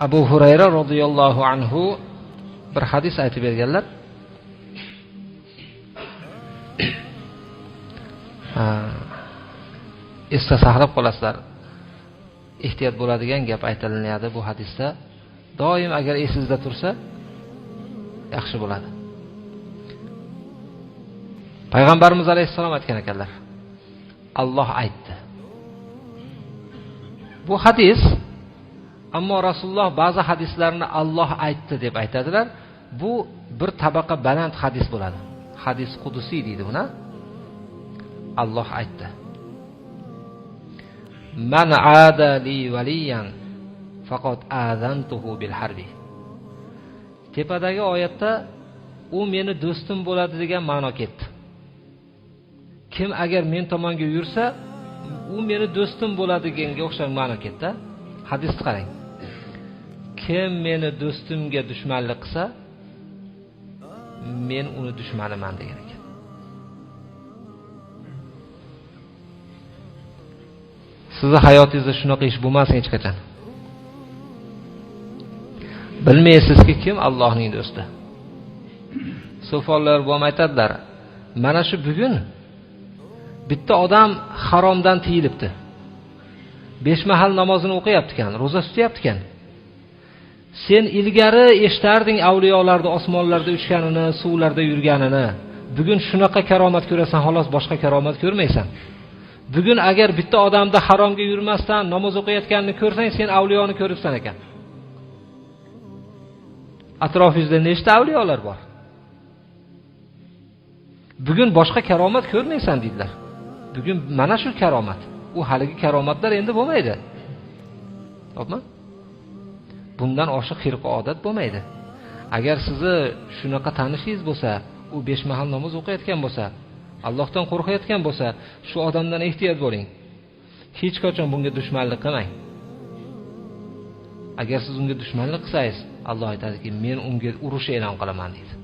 abu hurayra roziyallohu anhu bir hadis aytib berganlar. Esda saqlab qolasizlar. Ehtiyot bo'ladigan gap aytilinadi bu hadisda. Doim agar esingizda tursa yaxshi bo'ladi. Payg'ambarimiz alayhissalom aytgan ekanlar. Alloh aytdi. Bu hadis ammo rasululloh ba'zi hadislarni alloh aytdi deb aytadilar. Bu bir tabaqa baland hadis bo'ladi. Hadis qudusiy deydi buni. Alloh aytdi. Man ada li valiyan faqat azantuhu bil harbi. Tepadagi oyatda u meni do'stim bo'ladi degan ma'no ketdi. Kim agar men tomonga yursa u meni do'stim bo'ladi deganga o'xshagan ma'no ketdi. Hadisni qarang. Kim meni do'stimga dushmanlik qilsa men uni dushmaniman degan ekan. Sizni hayotingizda shunaqa ish bo'lmasin hech qachon. Bilmaysizki kim allohning do'sti? So'fonlar bo'lib aytadilar mana shu bugun bitta odam haromdan tiyilibdi. Besh mahal namozini o'qiyapti ekan ro'za tutyapti ekan sen ilgari eshitarding avliyolarni osmonlarda uchganini suvlarda yurganini. Bugun shunaqa karomat ko'rasan xolos boshqa karomat ko'rmaysan. Bugun agar bitta odamni haromga yurmasdan namoz o'qiyotganini ko'rsang sen avliyoni ko'ribsan ekan. Atrofingizda nechta avliyolar bor? Bugun boshqa karomat ko'rmaysan deydilar. Bugun mana shu karomat. U haligi karomatlar endi bo'lmaydi. Topmi bundan oshiq xirqi odat bo'lmaydi. Agar sizni shunaqa tanishingiz bo'lsa u besh mahal namoz o'qiyotgan bo'lsa allohdan qo'rqayotgan bo'lsa shu odamdan ehtiyot bo'ling. Hech qachon bunga dushmanlik qilmang. Agar siz unga dushmanlik qilsangiz alloh aytadiki men unga urush e'lon qilaman deydi.